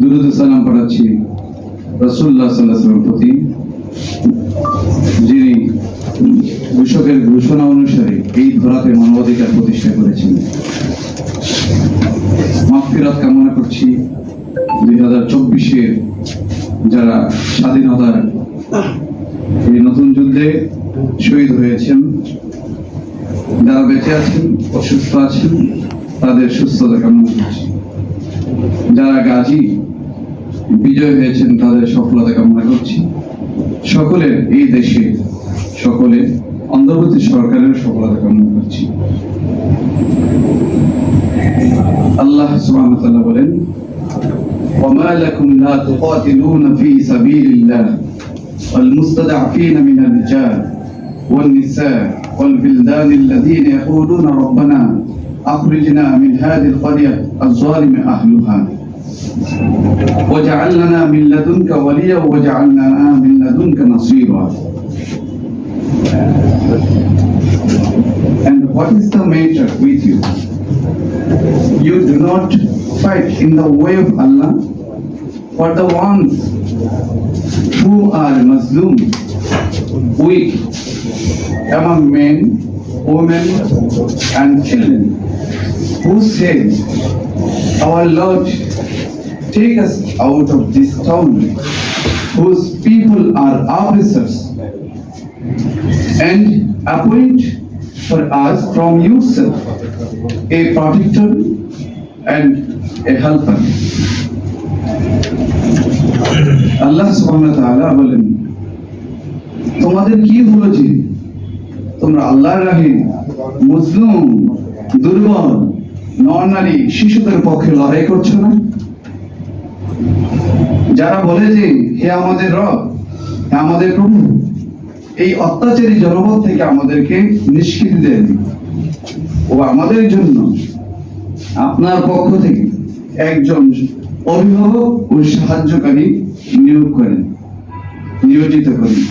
দুরুদ সালাম পাঠাচ্ছি রসুল্লাহ সাল্লাহামের প্রতি, যিনি ঘোষকের ঘোষণা অনুসারে এই ধরাতে মানবাধিকার প্রতিষ্ঠা করেছেন। মাফিরাত কামনা করছি দুই হাজার চব্বিশের যারা স্বাধীনতার এই নতুন যুদ্ধে শহীদ হয়েছেন, যারা বেঁচে আছেন, অসুস্থ আছেন, তাদের সুস্থতা কামনা করছি। যারা গাজী বিজয় হয়েছেন তাদের সফলতা কামনা করছি সকলের এই দেশে সকলে অন্তর্বর্তী সরকারের সফলতা কামনা করছি আল্লাহ সুবহানাহু ওয়া তাআলা বলেন وما لكم لا تقاتلون في سبيل الله والمستضعفين من الرجال والنساء والبلدان الذين يقولون ربنا أخرجنا من هذه القرية الظالم أهلها واجعل لنا من لدنك وليا واجعل لنا من لدنك نصيرا And what is the matter with you? You do not fight in the way of Allah for the ones who are Muslim, weak among men, women, and children, who say, Our Lord, take us out of this town, whose people are oppressors, and appoint for us from yourself a protector and a helper. আল্লাহ সুবহানাহু বলেন তোমাদের কি হলো যে তোমরা আল্লাহর রাহে মুসলিম দুর্বল নরনারী শিশুদের পক্ষে লড়াই করছ না যারা বলে যে হে আমাদের রব, হে আমাদের প্রভু, এই অত্যাচারী জনপদ থেকে আমাদেরকে নিষ্কৃতি দেন। ও আমাদের জন্য আপনার পক্ষ থেকে একজন অভিভাবক ও সাহায্যকারী নিয়োগ করেন, নিয়োজিত করেন।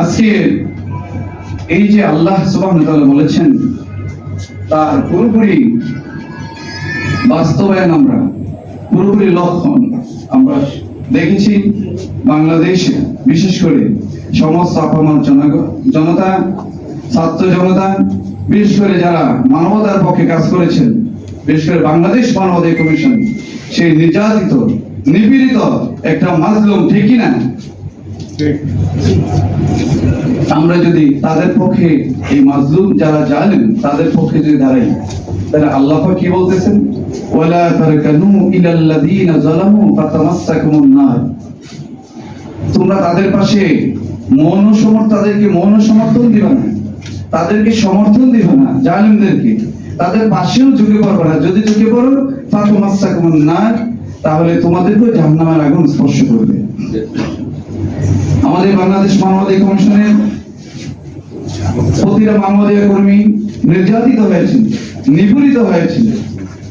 আজকে এই যে আল্লাহ ওয়া বলেছেন, তার পুরোপুরি বাস্তবায়ন আমরা পুরোপুরি লক্ষণ আমরা দেখেছি বাংলাদেশে, বিশেষ করে সমস্ত আপামার জনতা, ছাত্র জনতা, বিশেষ করে যারা মানবতার পক্ষে কাজ করেছেন, বিশেষ করে বাংলাদেশ মানবাধিকার কমিশন, সেই নির্যাতিত, নিপীড়িত একটা মাজলুম ঠিকই না। আমরা যদি তাদের পক্ষে এই মাজলুম যারা জানেন তাদের পক্ষে যদি দাঁড়াই, তাহলে আল্লাহ কি বলতেছেন? ওয়ালা তারকানু ইলাল্লাযীনা যালামু ফাতামাসসাকুমুন নার। তোমরা তাদের পাশে তাদেরকে সমর্থন দিবে না। তাদেরকে সমর্থন না, জালিমদেরকে। তাদের পাশেও ঝুঁকে পড়বে না। যদি ঝুঁকে পড়ো, ফাতামাসসাকুমুন নার, তাহলে তোমাদেরকে জাহান্নামের আগুন স্পর্শ করবে। আমাদের বাংলাদেশ মানবাধিকার কমিশনের প্রতিটা মানবাধিকার কর্মী নির্যাতিত হয়েছেন, নিপীড়িত হয়েছেন।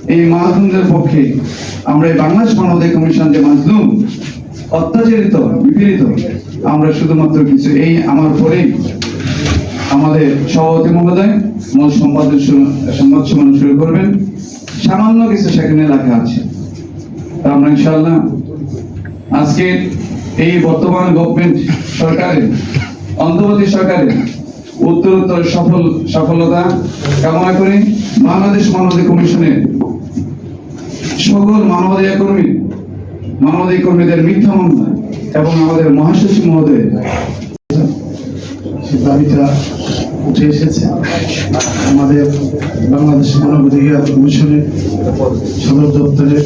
এই মাজলুমদের পক্ষে আমরা এই বাংলাদেশ মানবাধিকার কমিশন যে মাজলুম, অত্যাচারিত বিপীড়িত আমরা শুধুমাত্র কিছু এই আমার পরেই আমাদের সভাপতি মহোদয়, মূল সম্পাদক শুরু- সংবাদ সম্মেলন শুরু করবেন। সামান্য কিছু সেখানে লেখা আছে। আমরা ইনশাআল্লাহ আজকে এই বর্তমান গভর্নমেন্ট সরকারের অন্তর্বর্তী সরকারের উত্তরোত্তর সফল সফলতা কামনা করে বাংলাদেশ মানবাধিকার কমিশনের সকল মানবাধিকার কর্মী, মানবাধিকার কর্মীদের মিথ্যা মামলা এবং আমাদের মহাসচিব মহোদয় দাবিটা উঠে এসেছে। আমাদের বাংলাদেশ মানবাধিকার কমিশনের সদর দপ্তরের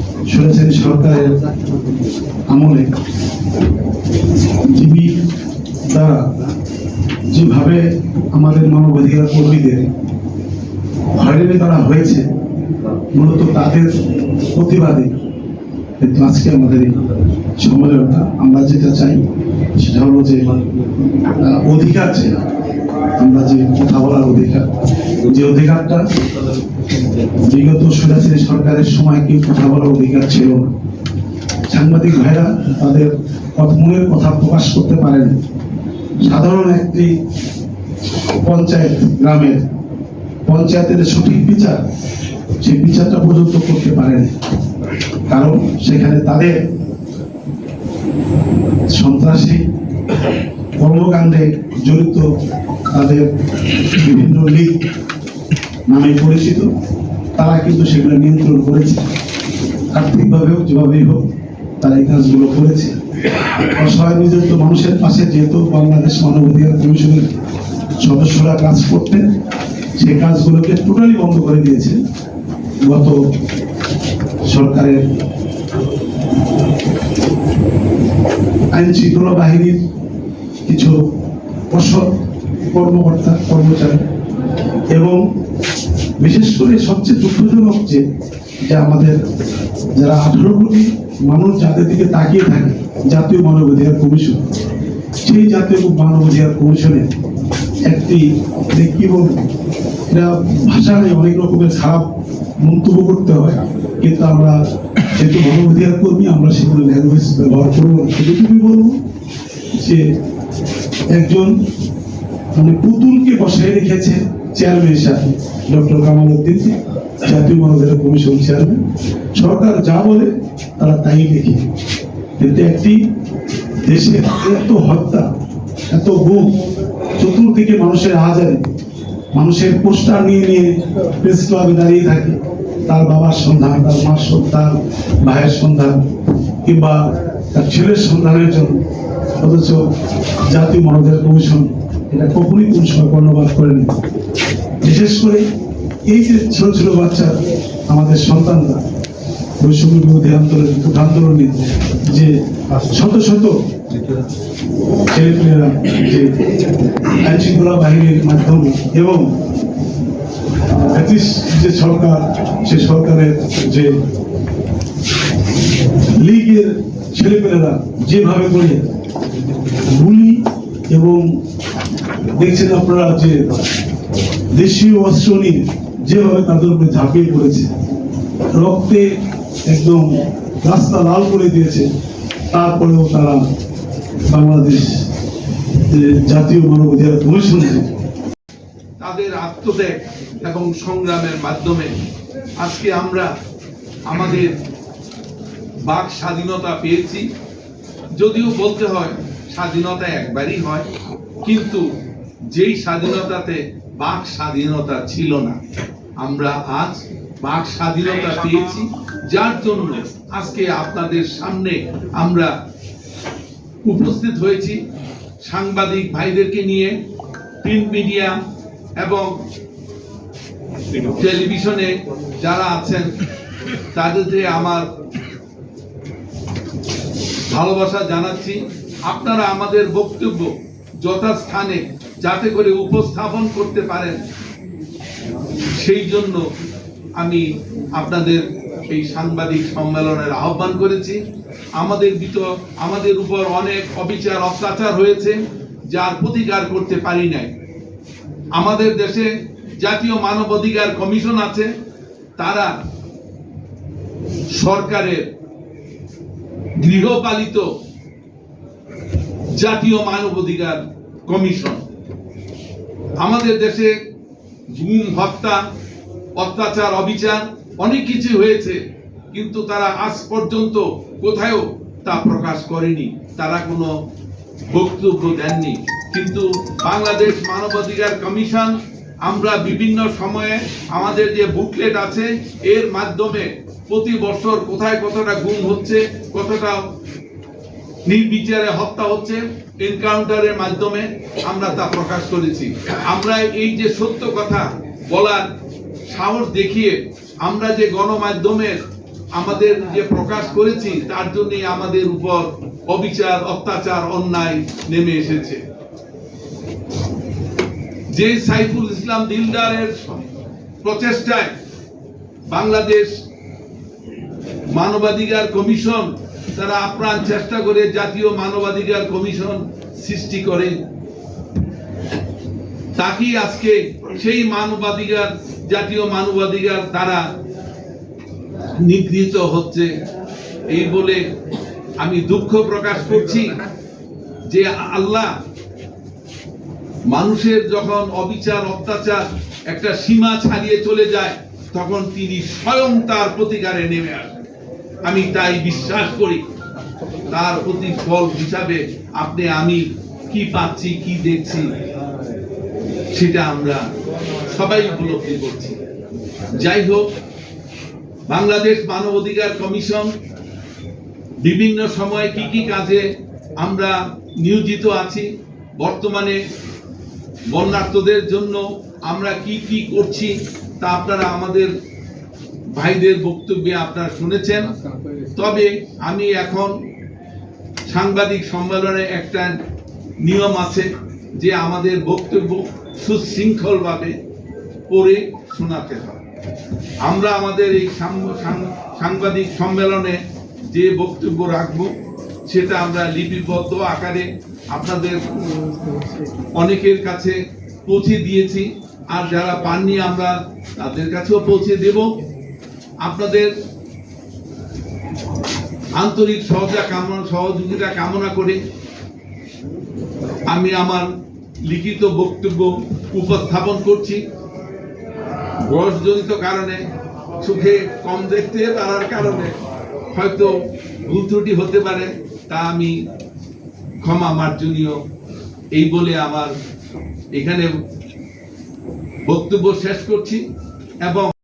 সরেছেন সরকারের আমলে যিনি তারা যেভাবে আমাদের মানবাধিকার কর্মীদের হয়রানি করা হয়েছে, মূলত তাদের প্রতিবাদে। কিন্তু আজকে আমাদের এই সম্মেলনটা, আমরা যেটা চাই সেটা হলো যে অধিকার চাই আমরা যে কথা বলার অধিকার, যে অধিকারটা বিগত সরাসরি সরকারের সময় কেউ কথা বলার অধিকার ছিল সাংবাদিক ভাইরা তাদের মনের কথা প্রকাশ করতে পারেন। সাধারণ একটি পঞ্চায়েত গ্রামের পঞ্চায়েতের সঠিক বিচার সেই বিচারটা পর্যন্ত করতে পারেন। কারণ সেখানে তাদের সন্ত্রাসী কর্মকাণ্ডে জড়িত তাদের বিভিন্ন লীগ নামে পরিচিত তারা কিন্তু সেগুলো নিয়ন্ত্রণ করেছে। আর্থিকভাবেও যেভাবেই হোক, তারা এই কাজগুলো করেছে। অসহায় নিযুক্ত মানুষের পাশে যেহেতু বাংলাদেশ মানবাধিকার কমিশনের সদস্যরা কাজ করতেন, সেই কাজগুলোকে টোটালি বন্ধ করে দিয়েছে গত সরকারের আইন শৃঙ্খলা বাহিনীর কিছু অসৎ কর্মকর্তা, কর্মচারী এবং বিশেষ করে সবচেয়ে দুঃখজনক যে আমাদের যারা আঠারো কোটি মানুষ যাদের দিকে তাকিয়ে থাকে, জাতীয় মানবাধিকার কমিশন, সেই জাতীয় মানবাধিকার কমিশনের একটি কি বলব এটা ভাষা নেই অনেক রকমের খারাপ মন্তব্য করতে হয়, কিন্তু আমরা যেহেতু মানবাধিকার কর্মী, আমরা সেগুলো ল্যাঙ্গুয়েজ ব্যবহার করব না। শুধুটুকুই বলব যে একজন মানে পুতুলকে বসায় রেখেছে চেয়ারম্যান হিসাবে ডক্টর কামাল উদ্দিন জাতীয় মানবাধিকার কমিশন চেয়ারম্যান সরকার যা বলে, তারা তাই লিখে কিন্তু একটি দেশে এত হত্যা, এত গুম, চতুর্দিকে মানুষের হাজারে, মানুষের পোস্টার নিয়ে নিয়ে প্রেস ক্লাবে দাঁড়িয়ে থাকে। তার বাবার সন্ধান, তার মার সন্তান ভাইয়ের সন্ধান, কিংবা তার ছেলের সন্ধানের জন্য। অথচ জাতীয় মানবাধিকার কমিশন এটা কখনই সময় কর্ণপাত করেনি। বিশেষ করে এই যে ছোট ছোট বাচ্চা আমাদের সন্তানরা বৈষম্য বিরোধী আন্দোলন আন্দোলনে যে শত শত ছেলেপেলেরা যে আইন শৃঙ্খলা বাহিনীর মাধ্যমে এবং যে সরকার, সে সরকারের যে লীগের ছেলেপেলেরা যেভাবে করে গুলি এবং দেখছেন আপনারা যে দেশীয় অস্ত্র নিয়ে যেভাবে তাদের উপরে ঝাঁপিয়ে পড়েছে, রক্তে একদম রাস্তা লাল করে দিয়েছে, তারপরেও তারা বাংলাদেশ জাতীয় মানবাধিকার কমিশন তাদের আত্মত্যাগ এবং সংগ্রামের মাধ্যমে আজকে আমরা আমাদের বাক স্বাধীনতা পেয়েছি। যদিও বলতে হয় স্বাধীনতা একবারই হয়, কিন্তু যেই স্বাধীনতাতে বাক স্বাধীনতা ছিল না। আমরা আজ বাক স্বাধীনতা পেয়েছি যার জন্য আজকে আপনাদের সামনে আমরা উপস্থিত হয়েছি সাংবাদিক ভাইদেরকে নিয়ে প্রিন্ট মিডিয়া এবং টেলিভিশনে যারা আছেন, তাদেরকে আমার ভালোবাসা জানাচ্ছি। আপনারা আমাদের বক্তব্য যথাস্থানে যাতে করে উপস্থাপন করতে পারেন। সেই জন্য আমি আপনাদের এই সাংবাদিক সম্মেলনের আহ্বান করেছি। আমাদের ভিতর আমাদের উপর অনেক অবিচার, অত্যাচার হয়েছে, যার প্রতিকার করতে পারি নাই। আমাদের দেশে জাতীয় মানবাধিকার কমিশন আছে, তারা সরকারের গৃহপালিত জাতীয় মানবাধিকার কমিশন। আমাদের দেশে গুম হত্যা, অত্যাচার, অবিচার অনেক কিছু হয়েছে, কিন্তু তারা আজ পর্যন্ত কোথাও তা প্রকাশ করেনি। তারা কোনো বক্তব্য দেননি। কিন্তু বাংলাদেশ মানবাধিকার কমিশন আমরা বিভিন্ন সময়ে আমাদের যে বুকলেট আছে, এর মাধ্যমে প্রতি বছর কোথায় কতটা গুম হচ্ছে, কতটা নির্বিচারে হত্যা হচ্ছে এনকাউন্টারের মাধ্যমে আমরা তা প্রকাশ করেছি। আমরা এই যে সত্য কথা বলার সাহস দেখিয়ে আমরা যে গণমাধ্যমের আমাদের যে প্রকাশ করেছি, তার জন্যই আমাদের উপর অবিচার, অত্যাচার, অন্যায় নেমে এসেছে। যে সাইফুল ইসলাম দিলদারের প্রচেষ্টায় বাংলাদেশ মানবাধিকার কমিশন তারা আপ্রাণ চেষ্টা করে জাতীয় মানবাধিকার কমিশন সৃষ্টি করে। তাকেই আজকে সেই মানবাধিকার, জাতীয় মানবাধিকার দ্বারা নিগৃহীত হচ্ছে। এই বলে আমি দুঃখ প্রকাশ করছি যে আল্লাহ মানুষের যখন অবিচার, অত্যাচার একটা সীমা ছাড়িয়ে চলে যায়, তখন তিনি স্বয়ং তার প্রতিকারে নেমে আসেন। আমি তাই বিশ্বাস করি। তার প্রতি ফল হিসাবে আপনি, আমি কি পাচ্ছি, কি দেখছি, সেটা আমরা সবাই উপলব্ধি করছি। যাই হোক, বাংলাদেশ মানবাধিকার কমিশন বিভিন্ন সময়ে কি কি কাজে আমরা নিয়োজিত আছি, বর্তমানে বন্যার্থদের জন্য আমরা কি কি করছি, তা আপনারা আমাদের ভাইদের বক্তব্যে আপনারা শুনেছেন। তবে আমি এখন সাংবাদিক সম্মেলনে একটা নিয়ম আছে যে আমাদের বক্তব্য সুশৃঙ্খলভাবে পড়ে শোনাতে হয়। আমরা আমাদের এই সাংবাদিক সম্মেলনে যে বক্তব্য রাখব, সেটা আমরা লিপিবদ্ধ আকারে আপনাদের অনেকের কাছে পৌঁছে দিয়েছি। আর যারা পাননি, আমরা তাদের কাছেও পৌঁছে দেব। আপনাদের আন্তরিক সহজা কামনা, সহযোগিতা কামনা করে আমি আমার লিখিত বক্তব্য উপস্থাপন করছি। বয়সজনিত কারণে চোখে কম দেখতে পারার কারণে হয়তো ভুল ত্রুটি হতে পারে, তা আমি ক্ষমা মার্জনীয়। এই বলে আমার এখানে বক্তব্য শেষ করছি এবং